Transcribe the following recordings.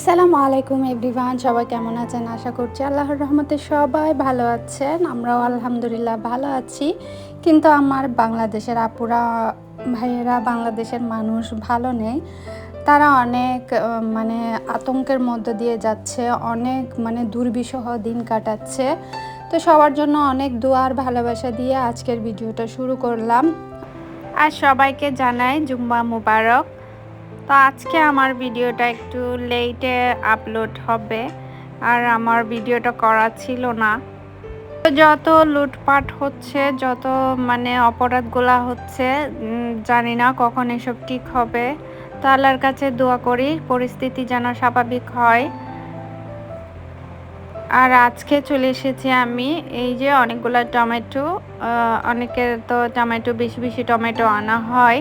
আসসালামু আলাইকুম এভরিওয়ান, সবাই কেমন আছেন? আশা করছি আল্লাহর রহমতে সবাই ভালো আছেন, আমরাও আলহামদুলিল্লাহ ভালো আছি। কিন্তু আমার বাংলাদেশের আপুরা, ভাইয়েরা, বাংলাদেশের মানুষ ভালো নেই। তারা অনেক মানে আতঙ্কের মধ্য দিয়ে যাচ্ছে, অনেক মানে দুর্বিষহ দিন কাটাচ্ছে। তো সবার জন্য অনেক দোয়ার ভালোবাসা দিয়ে আজকের ভিডিওটা শুরু করলাম। আর সবাইকে জানাই জুম্মা মুবারক। তো আজকে আমার ভিডিওটা একটু লেটে আপলোড হবে, আর আমার ভিডিওটা করা ছিল না। যত লুটপাট হচ্ছে, যত মানে অপরাধগুলা হচ্ছে জানি না কখন এসব ঠিক হবে। তো আল্লাহর কাছে দোয়া করি, পরিস্থিতি যেন স্বাভাবিক হয়। আর আজকে চলে এসেছি আমি, এই যে অনেকগুলো টমেটো অনেকের তো টমেটো, বেশি বেশি টমেটো আনা হয়।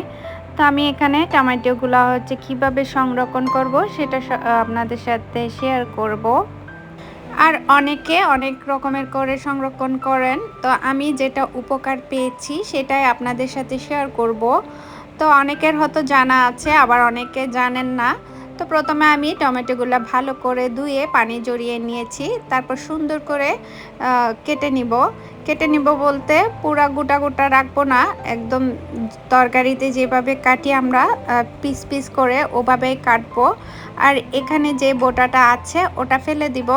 তো আমি এখানে টমেটোগুলো হচ্ছে কীভাবে সংরক্ষণ করব সেটা আপনাদের সাথে শেয়ার করব। আর অনেকে অনেক রকমের করে সংরক্ষণ করেন। তো আমি যেটা উপকার পেয়েছি সেটাই আপনাদের সাথে শেয়ার করব। তো অনেকের হয়তো জানা আছে, আবার অনেকে জানেন না। তো প্রথমে আমি টমেটোগুলো ভালো করে ধুয়ে পানি জড়িয়ে নিয়েছি। তারপর সুন্দর করে কেটে নিব। কেটে নিব বলতে পুরা গোটা গোটা রাখব না। একদম তরকারিতে যেভাবে কাটি আমরা পিস পিস করে ওভাবেই কাটবো। আর এখানে যে বোটাটা আছে ওটা ফেলে দিব।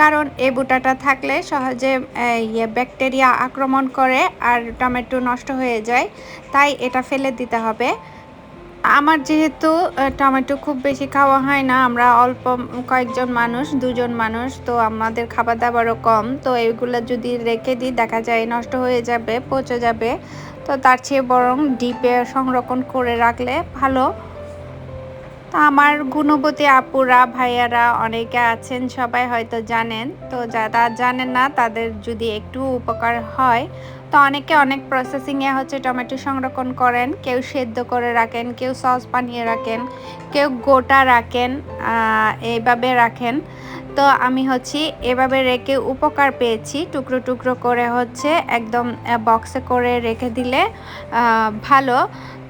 কারণ এই বোটাটা থাকলে সহজে ইয়ে ব্যাকটেরিয়া আক্রমণ করে আর টমেটো নষ্ট হয়ে যায়। তাই এটা ফেলে দিতে হবে। আমার যেহেতু টমেটো খুব বেশি খাওয়া হয় না, আমরা অল্প কয়েকজন মানুষ, দুজন মানুষ, তো আমাদের খাবার দাবারও কম, তো এইগুলো যদি রেখে দিই, দেখা যায় নষ্ট হয়ে যাবে, পচে যাবে, তো তার চেয়ে বরং ডিপে সংরক্ষণ করে রাখলে ভালো। তো আমার গুণবতী আপুরা, ভাইয়ারা অনেকে আছেন, সবাই হয়তো জানেন, তো যারা জানেন না, তাদের যদি একটু উপকার হয় তো অনেকে অনেক প্রসেসিংয়ে হচ্ছে টমেটো সংরক্ষণ করেন, কেউ সেদ্ধ করে রাখেন, কেউ সস বানিয়ে রাখেন, কেউ গোটা রাখেন এইভাবে রাখেন। তো আমি হচ্ছে এভাবে রেখে উপকার পেয়েছি, টুকরো টুকরো করে হচ্ছে একদম বক্সে করে রেখে দিলে ভালো।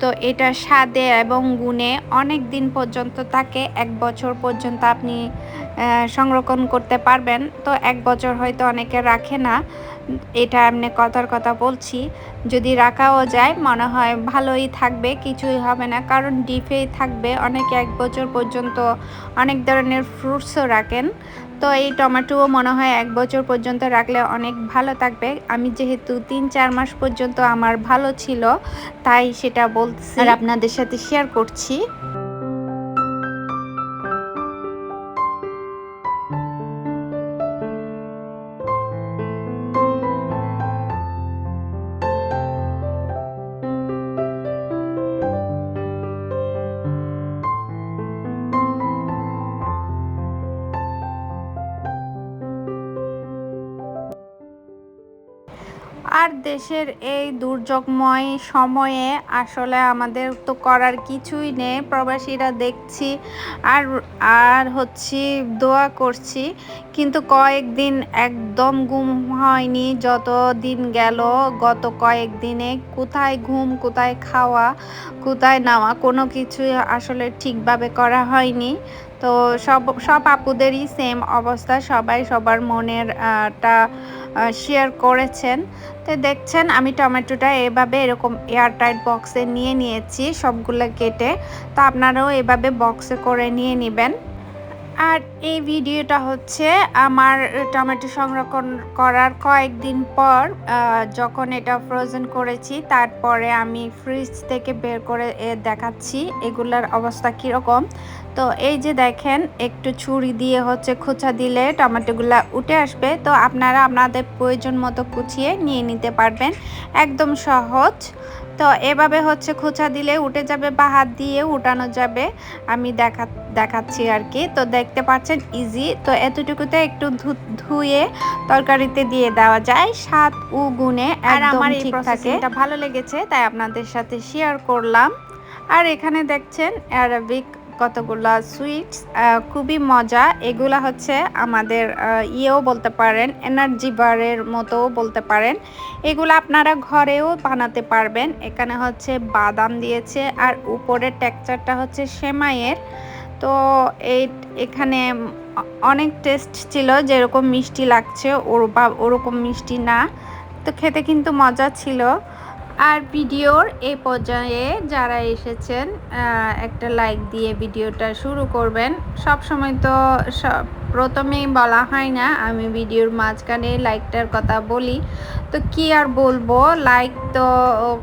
তো এটা স্বাদে এবং গুণে অনেক দিন পর্যন্ত থাকে এক বছর পর্যন্ত আপনি সংরক্ষণ করতে পারবেন। তো এক বছর হয়তো অনেকে রাখে না। এটা এমনি কথার কথা বলছি। যদি রাখাও যায়, মনে হয় ভালোই থাকবে, কিছুই হবে না। কারণ ডিপেই থাকবে। অনেকে এক বছর পর্যন্ত অনেক ধরনের ফ্রুটসও রাখেন। তো এই টমেটোও মনে হয় এক বছর পর্যন্ত রাখলে অনেক ভালো থাকবে। আমি যেহেতু তিন, চার মাস পর্যন্ত আমার ভালো ছিল, তাই সেটা বলছি। আর আপনাদের সাথে শেয়ার করছি। দেশের এই দুর্যোগময় সময়ে আসলে আমাদের তো করার কিছুই নেই। প্রবাসীরা দেখছি আর আর হচ্ছে দোয়া করছি। কিন্তু কয়েকদিন একদম ঘুম হয়নি। যত দিন গেল গত কয়েকদিনে কোথায় ঘুম, কোথায় খাওয়া, কোথায় নাওয়া কোনো কিছুই আসলে ঠিকভাবে করা হয়নি। তো সব সব আপুদেরই সেম অবস্থা। সবাই সবার মনের টা শেয়ার করেছেন। তো দেখছেন, আমি টমেটোটা এভাবে এরকম এয়ারটাইট বক্সে নিয়ে নিয়েছি সবগুলো কেটে। তো আপনারাও এভাবে বক্সে করে নিয়ে নেবেন। আর এই ভিডিওটা হচ্ছে আমার টমেটো সংরক্ষণ করার কয়েকদিন পর যখন এটা ফ্রোজেন করেছি, তারপরে আমি ফ্রিজ থেকে বের করে দেখাচ্ছি এগুলার অবস্থা কীরকম। তো এই যে দেখেন, একটু ছুরি দিয়ে হচ্ছে খোঁচা দিলে টমেটোগুলা উঠে আসবে। তো আপনারা আপনাদের প্রয়োজন মতো কুচিয়ে নিয়ে নিতে পারবেন। একদম সহজ। তো এভাবে হচ্ছে খোঁচা দিলে উঠে যাবে বা হাত দিয়ে উঠানো যাবে। আমি দেখা দেখাচ্ছি আর কি। তো দেখতে পাচ্ছেন ইজি তো এতটুকুতে একটু ধুয়ে তরকারিতে দিয়ে দেওয়া যায়। স্বাদ ও গুণে আর আমার এই প্রসেসিংটা ভালো লেগেছে তাই আপনাদের সাথে শেয়ার করলাম। আর এখানে দেখছেন অ্যারাবিক কতগুলা সুইটস খুবই মজা। এগুলা হচ্ছে আমাদের ইয়েও বলতে পারেন এনার্জি বারের মতো বলতে পারেন। এগুলো আপনারা ঘরেও বানাতে পারবেন। এখানে হচ্ছে বাদাম দিয়েছে আর উপরের টেক্সচারটা হচ্ছে সেমাইয়ের। তো এই, এখানে অনেক টেস্ট ছিল, যেরকম মিষ্টি লাগছে ওর বা ওরকম মিষ্টি না। তো খেতে কিন্তু মজা ছিল। আর ভিডিওর এই পর্যায়ে যারা এসেছেন একটা লাইক দিয়ে ভিডিওটা শুরু করবেন। সব সময় তো সব প্রথমেই বলা হয় না, আমি ভিডিওর মাঝখানে লাইকটার কথা বলি। তো কি আর বলব লাইক তো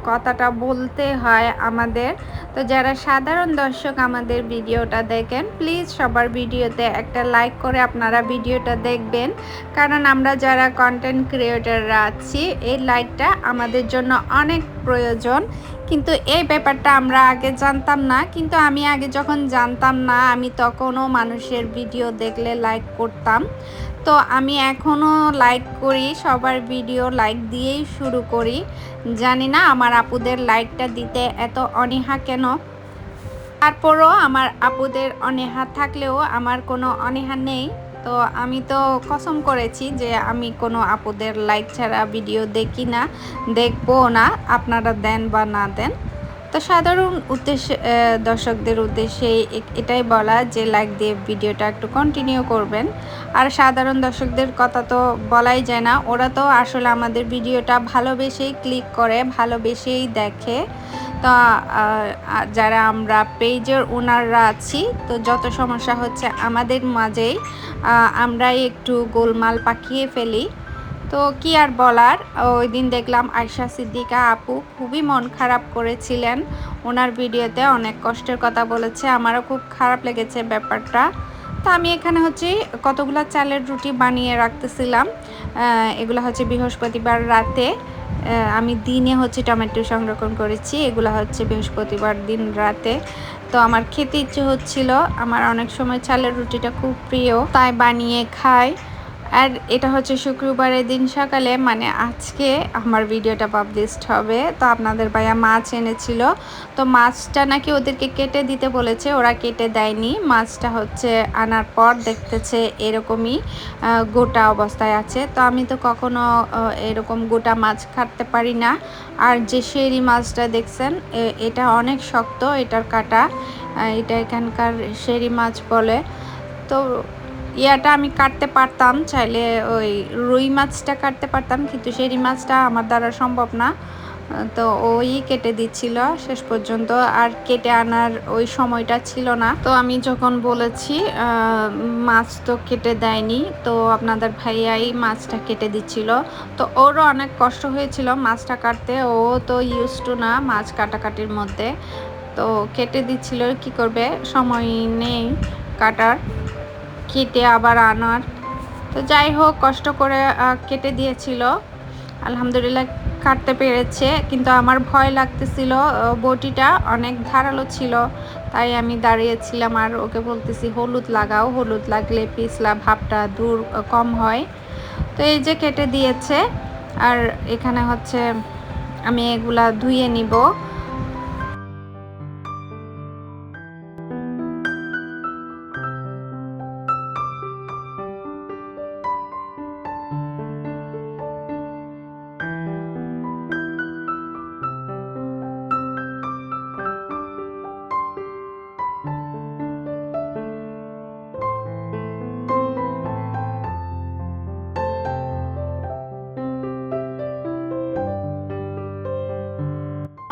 কথাটা বলতে হয় আমাদের। তো যারা সাধারণ দর্শক আমাদের ভিডিওটা দেখেন প্লিজ সবার ভিডিওতে একটা লাইক করে আপনারা ভিডিওটা দেখবেন। কারণ আমরা যারা কন্টেন্ট ক্রিয়েটাররা আছি, এই লাইকটা আমাদের জন্য অনেক প্রয়োজন। কিন্তু এই ব্যাপারটা আমরা আগে জানতাম না। কিন্তু আমি আগে যখন জানতাম না, আমি তখনও মানুষের ভিডিও দেখলে লাইক করতাম। তো আমি এখনও লাইক করি, সবার ভিডিও লাইক দিয়েই শুরু করি। জানি না আমার আপুদের লাইকটা দিতে এত অনীহা কেন? তারপরও আমার আপুদের অনীহা থাকলেও আমার কোনো অনীহা নেই। তো আমি তো কসম করেছি যে আমি কোনো আপুদের লাইক ছাড়া ভিডিও দেখি না, দেখব না, আপনারা দেন বা না দেন। তো সাধারণ উদ্দেশ্যে দর্শকদের উদ্দেশ্যে এটাই বলা যে লাইক দিয়ে ভিডিওটা একটু কন্টিনিউ করবেন। আর সাধারণ দর্শকদের কথা তো বলাই যায় না, ওরা তো আসলে আমাদের ভিডিওটা ভালোবেসেই ক্লিক করে, ভালোবেসেই দেখে। তো যারা আমরা পেজের ওনাররা আছি, তো যত সমস্যা হচ্ছে আমাদের মাঝেই আমরাই একটু গোলমাল পাকিয়ে ফেলি। তো কি আর বলার, ওই দিন দেখলাম আয়সা সিদ্দিকা আপু খুবই মন খারাপ করেছিলেন। ওনার ভিডিওতে অনেক কষ্টের কথা বলেছে, আমারও খুব খারাপ লেগেছে ব্যাপারটা। তো আমি এখানে হচ্ছে কতগুলো চালের রুটি বানিয়ে রাখতেছিলাম। এগুলো হচ্ছে বৃহস্পতিবার রাতে। আমি দিনে হচ্ছে টমেটো সংরক্ষণ করেছি। এগুলো হচ্ছে বৃহস্পতিবার দিন রাতে। তো আমার খেতে ইচ্ছে হচ্ছিল। আমার অনেক সময় চালের রুটিটা খুব প্রিয়। তাই বানিয়ে খাই। আর এটা হচ্ছে শুক্রবারের দিন সকালে মানে আজকে আমার ভিডিওটা পাবলিশড হবে। তো আপনাদের ভাইয়া মাছ এনেছিল। তো মাছটা নাকি ওদেরকে কেটে দিতে বলেছে, ওরা কেটে দেয়নি। মাছটা হচ্ছে আনার পর দেখতেছে এরকমই গোটা অবস্থায় আছে। তো আমি তো কখনো এরকম গোটা মাছ খাটতে পারি না। আর যে শেরি মাছটা দেখছেন এটা অনেক শক্ত, এটার কাটা এটা এখানকার শেরি মাছ বলে। তো ইয়াটা আমি কাটতে পারতাম, চাইলে ওই রুই মাছটা কাটতে পারতাম, কিন্তু সেই মাছটা আমার দ্বারা সম্ভব না। তো ওই কেটে দিচ্ছিল শেষ পর্যন্ত, আর কেটে আনার ওই সময়টা ছিল না। তো আমি যখন বলেছি মাছ তো কেটে দেয়নি, তো আপনাদের ভাইয়াই মাছটা কেটে দিচ্ছিল। তো ওরও অনেক কষ্ট হয়েছিল মাছটা কাটতে, ও তো ইউজ টু না মাছ কাটাকাটির মধ্যে। তো কেটে দিচ্ছিল, কি করবে? সময় নেই কাটার। কেটে আবার আনার। তো যাই হোক, কষ্ট করে কেটে দিয়েছিল। আলহামদুলিল্লাহ কাটতে পেরেছে, কিন্তু আমার ভয় লাগতেছিল বটিটা অনেক ধারালো ছিল। তাই আমি দাঁড়িয়েছিলাম আর ওকে বলতেছি, হলুদ লাগাও, হলুদ লাগলে পিছলা ভাবটা দূর কম হয়। তো এই যে কেটে দিয়েছে, আর এখানে হচ্ছে আমি এগুলা ধুয়ে নিব।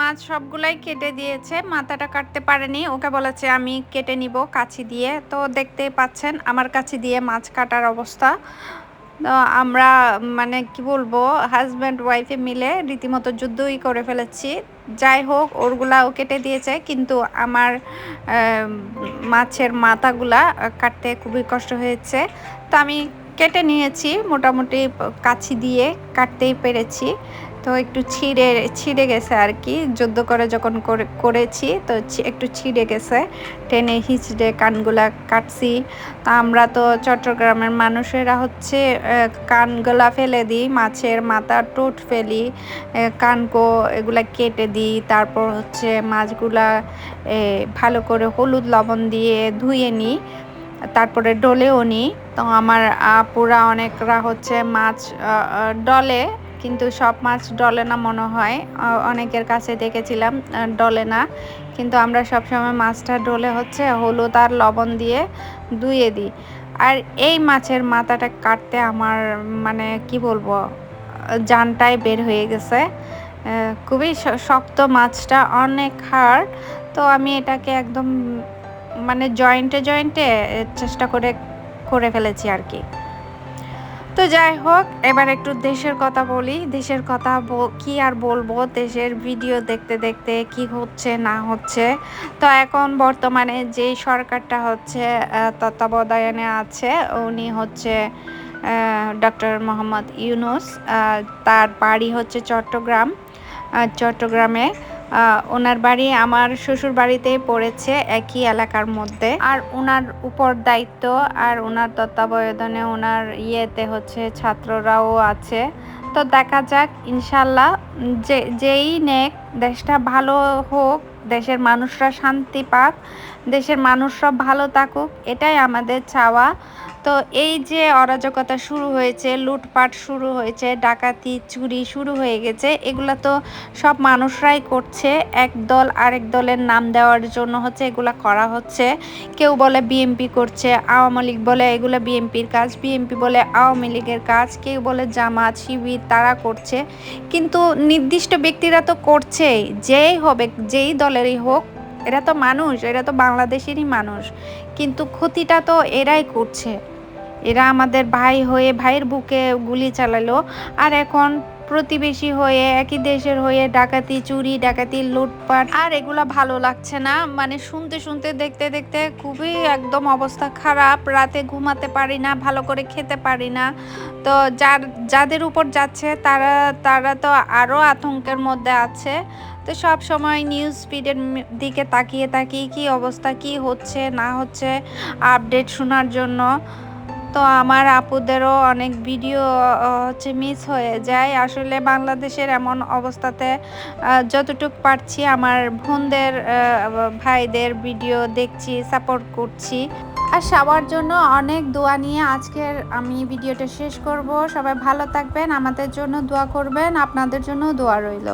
মাছ সবগুলাই কেটে দিয়েছে, মাথাটা কাটতে পারেনি, ওকে বলেছে আমি কেটে নিব কাছি দিয়ে। তো দেখতেই পাচ্ছেন আমার কাছে দিয়ে মাছ কাটার অবস্থা। আমরা মানে কি বলব হাজব্যান্ড ওয়াইফে মিলে রীতিমতো যুদ্ধই করে ফেলেছি। যাই হোক, ওরগুলাও কেটে দিয়েছে, কিন্তু আমার মাছের মাথাগুলা কাটতে খুবই কষ্ট হয়েছে। তো আমি কেটে নিয়েছি, মোটামুটি কাছি দিয়ে কাটতেই পেরেছি। তো একটু ছিঁড়ে ছিঁড়ে গেছে আর কি। যুদ্ধ করে যখন করেছি, তো একটু ছিঁড়ে গেছে। টেনে হিচড়ে কানগুলা কাটছি। তা আমরা তো চট্টগ্রামের মানুষেরা হচ্ছে কানগুলা ফেলে দিই, মাছের মাথা টোট ফেলি কানকো এগুলা কেটে দিই, তারপর হচ্ছে মাছগুলা ভালো করে হলুদ লবণ দিয়ে ধুয়ে নিই, তারপরে ডলেও নিই। তো আমার পুরা অনেকরা হচ্ছে মাছ ডলে কিন্তু সব মাছ ডলে না মনে হয়। অনেকের কাছে দেখেছিলাম ডলে না। কিন্তু আমরা সবসময় মাছটা ডলে হচ্ছে হলুদ আর লবণ দিয়ে ধুয়ে দিই। আর এই মাছের মাথাটা কাটতে আমার মানে কি বলব, জানটাই বের হয়ে গেছে। খুবই শক্ত মাছটা, অনেক হার্ড। তো আমি এটাকে একদম মানে জয়েন্টে জয়েন্টে চেষ্টা করে করে ফেলেছি আর কি। তো যাই হোক, এবার একটু দেশের কথা বলি। দেশের কথা কি আর বলব? দেশের ভিডিও দেখতে দেখতে কি হচ্ছে, না হচ্ছে। তো এখন বর্তমানে যে সরকারটা হচ্ছে তত্ত্বাবধানে আছে, উনি হচ্ছে ডক্টর মোহাম্মদ ইউনুস। তার বাড়ি হচ্ছে চট্টগ্রাম চট্টগ্রামে। ওনার বাড়ি আমার শ্বশুর বাড়িতেই পড়েছে একই এলাকার মধ্যে। আর ওনার উপর দায়িত্ব আর ওনার তত্ত্বাবধানে ওনার ইয়েতে হচ্ছে ছাত্ররাও আছে। তো দেখা যাক, ইনশাল্লাহ যে, যেই নেক, দেশটা ভালো হোক, দেশের মানুষরা শান্তি পাক, দেশের মানুষরা ভালো থাকুক, এটাই আমাদের চাওয়া। তো এই যে অরাজকতা শুরু হয়েছে, লুটপাট শুরু হয়েছে, ডাকাতি, চুরি শুরু হয়ে গেছে, এগুলা তো সব মানুষরাই করছে। এক দল আরেক দলের নাম দেওয়ার জন্য হচ্ছে এগুলা করা হচ্ছে। কেউ বলে বিএমপি করছে, আওয়ামী লীগ বলে এগুলো বিএমপির কাজ বিএমপি বলে আওয়ামী লীগের কাজ, কেউ বলে জামাত, শিবির, তারা করছে। কিন্তু নির্দিষ্ট ব্যক্তিরা তো করছেই, যেই হবে, যেই দলেরই হোক, এরা তো মানুষ, এরা তো বাংলাদেশেরই মানুষ। কিন্তু ক্ষতিটা তো এরাই করছে। এরা আমাদের ভাই হয়ে ভাইয়ের বুকে গুলি চালালো। আর এখন প্রতিবেশী হয়ে, একই দেশের হয়ে ডাকাতি, চুরি, ডাকাতি, লুটপাট, আর এগুলা ভালো লাগছে না। মানে শুনতে শুনতে, দেখতে দেখতে খুবই একদম অবস্থা খারাপ। রাতে ঘুমাতে পারি না, ভালো করে খেতে পারি না। তো যার, যাদের উপর যাচ্ছে, তারা তারা তো আরও আতঙ্কের মধ্যে আছে। তো সব সময় নিউজ ফিডের দিকে তাকিয়ে তাকিয়ে কি অবস্থা, কি হচ্ছে, না হচ্ছে আপডেট শোনার জন্য। তো আমার আপুদেরও অনেক ভিডিও হচ্ছে মিস হয়ে যায়। আসলে বাংলাদেশের এমন অবস্থাতে যতটুক পারছি আমার বোনদের ভাইদের ভিডিও দেখছি সাপোর্ট করছি। আর সবার জন্য অনেক দোয়া নিয়ে আজকের আমি ভিডিওটা শেষ করব। সবাই ভালো থাকবেন, আমাদের জন্য দোয়া করবেন, আপনাদের জন্য দোয়া রইল।